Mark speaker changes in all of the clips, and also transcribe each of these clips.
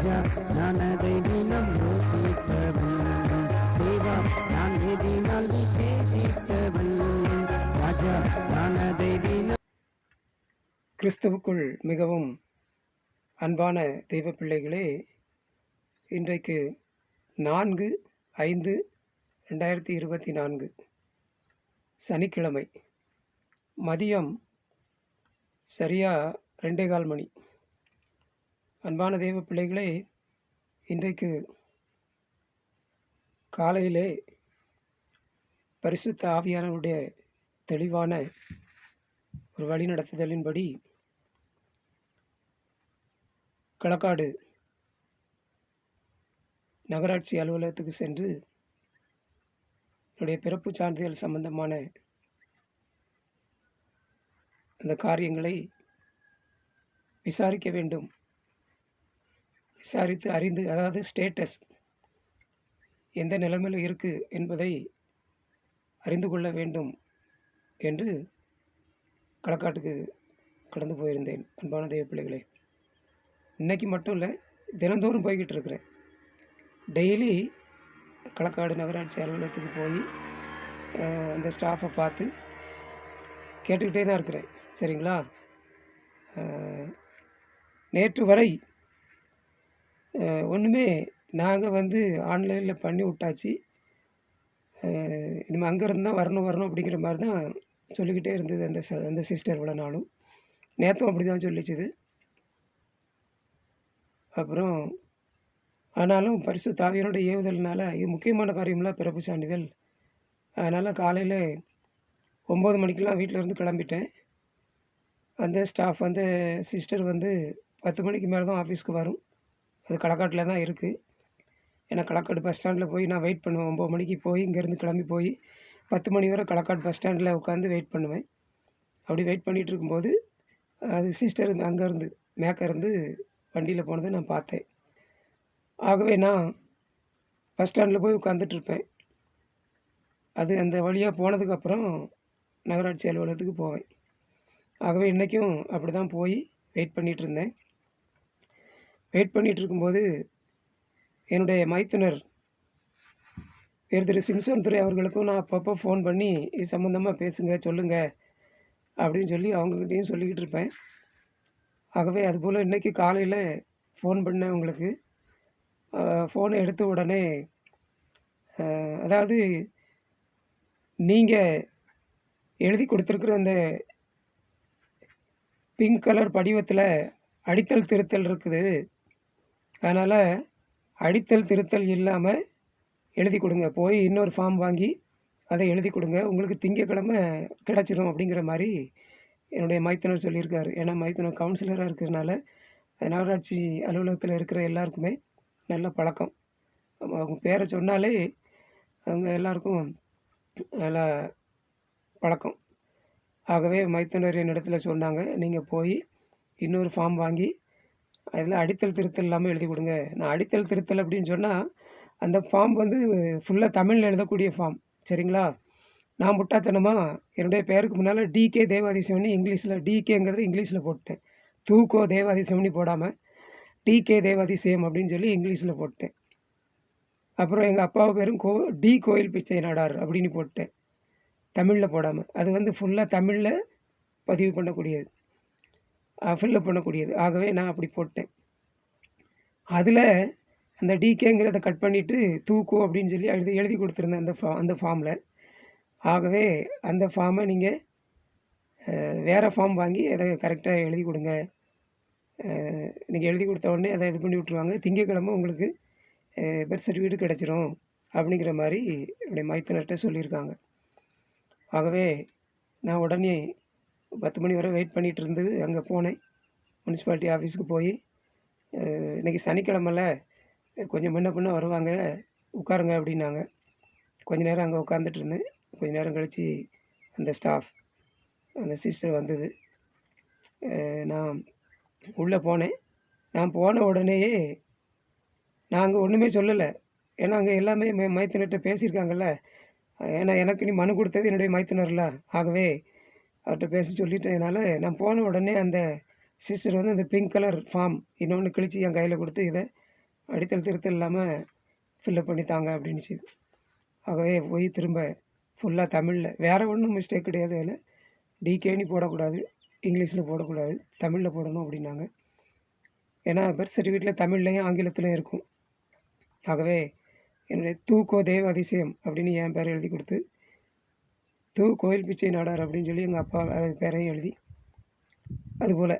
Speaker 1: ராஜா நான் அதை தினம் யோசிப்பவன் தேவா நான் எதினால் விசேஷிப்பவன் ராஜா நான் அதை தினம்
Speaker 2: கிறிஸ்துவுக்குள் மிகவும் அன்பான தெய்வ பிள்ளைகளே இன்றைக்கு நான்கு ஐந்து ரெண்டாயிரத்தி இருபத்தி நான்கு சனிக்கிழமை. மதியம் சரியாக ரெண்டே கால் மணி. அன்பான தெய்வ பிள்ளைகளே இன்றைக்கு காலையிலே பரிசுத்த ஆவியானவருடைய தெளிவான ஒரு வழிநடத்துதலின்படி களக்காடு நகராட்சி அலுவலகத்துக்கு சென்று என்னுடைய பிறப்பு சான்றிதழ் சம்பந்தமான அந்த காரியங்களை விசாரிக்க வேண்டும். விசாரித்து அறிந்து அதாவது ஸ்டேட்டஸ் எந்த நிலைமையில் இருக்குது என்பதை அறிந்து கொள்ள வேண்டும் என்று களக்காட்டுக்கு கடந்து போயிருந்தேன். அன்பான தெய்வ பிள்ளைகளே இன்றைக்கி மட்டும் இல்லை தினந்தோறும் போய்கிட்டு இருக்கிறேன். டெய்லி களக்காடு நகராட்சி அலுவலகத்துக்கு போய் அந்த ஸ்டாஃபை பார்த்து கேட்டுக்கிட்டே தான் இருக்கிறேன். சரிங்களா? நேற்று வரை ஒன்றுமே நாங்கள் வந்து ஆன்லைனில் பண்ணி விட்டாச்சு. இனிமேல் அங்கேருந்து தான் வரணும் வரணும் அப்படிங்கிற மாதிரி தான் சொல்லிக்கிட்டே இருந்தது அந்த ச அந்த சிஸ்டர் இவ்வளோ நாளும். நேற்றும் அப்படி தான் சொல்லிச்சுது. அப்புறம் ஆனாலும் பரிசு தாவியனோட ஏவுதல்னால இது முக்கியமான காரியம்லாம் பிறப்பு சான்றிதழ். அதனால் காலையில் ஒம்பது மணிக்கெலாம் வீட்டில் இருந்து கிளம்பிட்டேன். அந்த ஸ்டாஃப் அந்த சிஸ்டர் வந்து பத்து மணிக்கு மேலே தான் ஆஃபீஸ்க்கு வரும். அது களக்காட்டில் தான் இருக்குது ஏன்னா களக்காடு பஸ் ஸ்டாண்டில் போய் நான் வெயிட் பண்ணுவேன். ஒம்பது மணிக்கு போய் இங்கேருந்து கிளம்பி போய் பத்து மணி வரை களக்காடு பஸ் ஸ்டாண்டில் உட்காந்து வெயிட் பண்ணுவேன். அப்படி வெயிட் பண்ணிகிட்டு இருக்கும்போது அது சிஸ்டர் அங்கேருந்து மேக்க இருந்து வண்டியில் போனதை நான் பார்த்தேன். ஆகவே நான் பஸ் ஸ்டாண்டில் போய் உட்காந்துட்ருப்பேன் அது அந்த வழியாக போனதுக்கப்புறம் நகராட்சி அலுவலகத்துக்கு போவேன். ஆகவே இன்றைக்கும் அப்படி தான் போய் வெயிட் பண்ணிகிட்டு இருந்தேன். வெயிட் பண்ணிகிட்டு இருக்கும்போது என்னுடைய மைத்துனர் வேறு திரு சிம்சன் துறை அவர்களுக்கும் நான் அப்பப்போ ஃபோன் பண்ணி இது சம்மந்தமாக பேசுங்க சொல்லுங்கள் அப்படின்னு சொல்லி அவங்கக்கிட்டையும் சொல்லிக்கிட்டு இருப்பேன். ஆகவே அதுபோல் இன்றைக்கி காலையில் ஃபோன் பண்ணேன் உங்களுக்கு ஃபோனை எடுத்த உடனே அதாவது நீங்கள் எழுதி கொடுத்துருக்குற அந்த பிங்க் கலர் படிவத்தில் அடித்தல் திருத்தல் இருக்குது. அதனால் அடித்தல் திருத்தல் இல்லாமல் எழுதி கொடுங்க. போய் இன்னொரு ஃபார்ம் வாங்கி அதை எழுதி கொடுங்க. உங்களுக்கு திங்கக்கிழமை கிடச்சிரும் அப்படிங்கிற மாதிரி என்னுடைய மைத்தனர் சொல்லியிருக்காரு. ஏன்னா மைத்தனர் கவுன்சிலராக இருக்கிறதுனால நகராட்சி அலுவலகத்தில் இருக்கிற எல்லாருக்குமே நல்ல பழக்கம். அவங்க பேரை சொன்னாலே அவங்க எல்லாருக்கும் நல்லா பழக்கம். ஆகவே மைத்தனர் என்னிடத்துல சொன்னாங்க. நீங்கள் போய் இன்னொரு ஃபார்ம் வாங்கி அதில் அடித்தல் திருத்தல் இல்லாமல் எழுதி கொடுங்க. நான் அடித்தல் திருத்தல் அப்படின்னு சொன்னால் அந்த ஃபார்ம் வந்து ஃபுல்லாக தமிழில் எழுதக்கூடிய ஃபார்ம் சரிங்களா? நான் முட்டாத்தனமாக என்னுடைய பேருக்கு முன்னால் டிகே தேவாதிசம்னி இங்கிலீஷில் டிகேங்கிறது இங்கிலீஷில் போட்டேன். தூக்கோ தேவாதிசிவனி போடாமல் டிகே தேவாதிசயம் அப்படின்னு சொல்லி இங்கிலீஷில் போட்டேன். அப்புறம் எங்கள் அப்பாவை பேரும் கோ டி கோயில் பிச்சை நாடார் அப்படின்னு போட்டேன். தமிழில் போடாமல் அது வந்து ஃபுல்லாக தமிழில் பதிவு பண்ணக்கூடியது. ஃபில்லப் பண்ணக்கூடியது. ஆகவே நான் அப்படி போட்டேன். அதில் அந்த டிகேங்கிறத கட் பண்ணிவிட்டு தூக்கு அப்படின்னு சொல்லி எழுதி எழுதி கொடுத்துருந்தேன் அந்த ஃபா அந்த ஃபார்மில் ஆகவே அந்த ஃபார்மை நீங்கள் வேறு ஃபார்ம் வாங்கி அதை கரெக்டாக எழுதி கொடுங்க. நீங்கள் எழுதி கொடுத்த உடனே அதை இது பண்ணி விட்ருவாங்க திங்கக்கிழமை உங்களுக்கு பர்த் சர்டிஃபிகேட் கிடச்சிரும் அப்படிங்கிற மாதிரி என்னுடைய மைத்தனர்கிட்ட சொல்லியிருக்காங்க. ஆகவே நான் உடனே பத்து மணி வரை வெயிட் பண்ணிகிட்டு இருந்து அங்கே போனேன். முனிசிபாலிட்டி ஆஃபீஸுக்கு போய் இன்றைக்கி இன்னைக்கு கொஞ்சம் முன்ன பின்ன வருவாங்க உட்காருங்க அப்படின்னாங்க. கொஞ்ச நேரம் அங்கே உட்காந்துட்டு இருந்தேன். கொஞ்ச நேரம் கழித்து அந்த ஸ்டாஃப் அந்த சிஸ்டர் வந்தது. நான் உள்ளே போனேன். நான் போன உடனேயே நாங்கள் ஒன்றுமே சொல்லலை. ஏன்னா அங்கே எல்லாமே மைத்தினர்கிட்ட பேசியிருக்காங்கல்ல. ஏன்னா எனக்கு நீ மனு கொடுத்தது என்னுடைய மைத்தினர்ல. ஆகவே அவர்கிட்ட பேச சொல்லிட்டதுனால நான் போன உடனே அந்த சிஸ்டர் வந்து அந்த பிங்க் கலர் ஃபார்ம் இன்னொன்று கிழிச்சு என் கையில் கொடுத்து இதை அடித்தல் திருத்தல் இல்லாமல் ஃபில்லப் பண்ணி தாங்க அப்படின்னுச்சு ஆகவே போய் திரும்ப ஃபுல்லாக தமிழில் வேறு ஒன்றும் மிஸ்டேக் கிடையாது அதில். டிகேனி போடக்கூடாது இங்கிலீஷில் போடக்கூடாது தமிழில் போடணும் அப்படின்னாங்க. ஏன்னா பர்த் சர்டிஃபிகேட்டில் தமிழ்லையும் ஆங்கிலத்திலையும் இருக்கும். ஆகவே என்னுடைய தூக்கோ தேவ அதிசயம் அப்படின்னு என் பேர் எழுதி கொடுத்து தூ கோயில் பிச்சை நாடார் அப்படின்னு சொல்லி எங்கள் அப்பா பேரையும் எழுதி அதுபோல்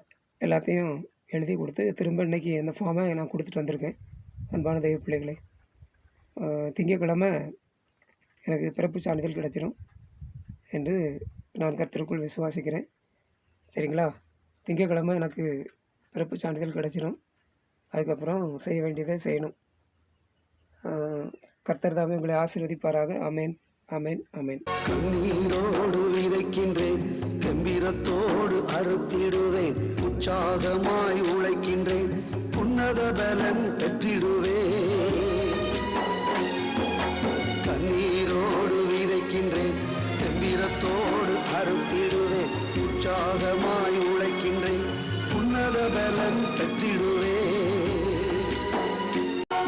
Speaker 2: எல்லாத்தையும் எழுதி கொடுத்து திரும்ப இன்னைக்கு அந்த ஃபார்மை நான் கொடுத்துட்டு வந்திருக்கேன் அன்பான தெய்வ பிள்ளைகளே. திங்கக்கிழமை எனக்கு பிறப்பு சான்றிதழ் கிடைச்சிரும் என்று நான் கர்த்தருக்குள் விசுவாசிக்கிறேன். சரிங்களா? திங்கக்கிழமை எனக்கு பிறப்பு சான்றிதழ் கிடைச்சிரும். அதுக்கப்புறம் செய்ய வேண்டியதை செய்யணும். கர்த்தர் தாமே உங்களை ஆசீர்வதிப்பாராக. அமேன் அமேன் அமேன்
Speaker 3: கண்ணீரோடு விதைக்கின்றேன் கம்பீரத்தோடு அறுத்திடுவேன் உற்சாகமாய் உழைக்கின்றேன் உன்னத பலன் பெற்றிடுவேன். கண்ணீரோடு விதைக்கின்றேன் கம்பீரத்தோடு அறுத்திடுவேன் உற்சாகமாய் உழைக்கின்றேன் உன்னத பலன் பெற்றிடுவேன்.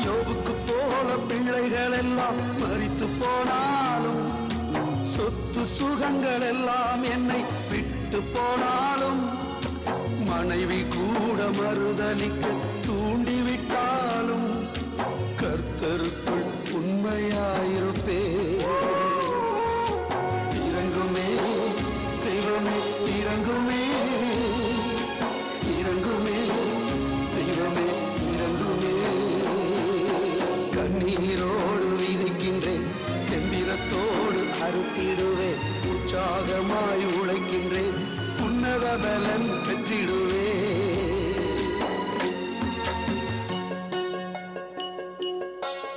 Speaker 3: யோபுக்கு போல பிள்ளைகள் எல்லாம் மறித்து போனாலும் சுகங்கள் எல்லாம் என்னை விட்டு போனாலும் மனைவி கூட மறுதலிக்க தூண்டிவிட்டாலும் கர்த்தருக்குள் உண்மையாயிருப்பே காத்திடுவேன் உற்சாகமாய் உழைக்கின்றேன். உன்னத பலன் பெற்றிடுவேன்.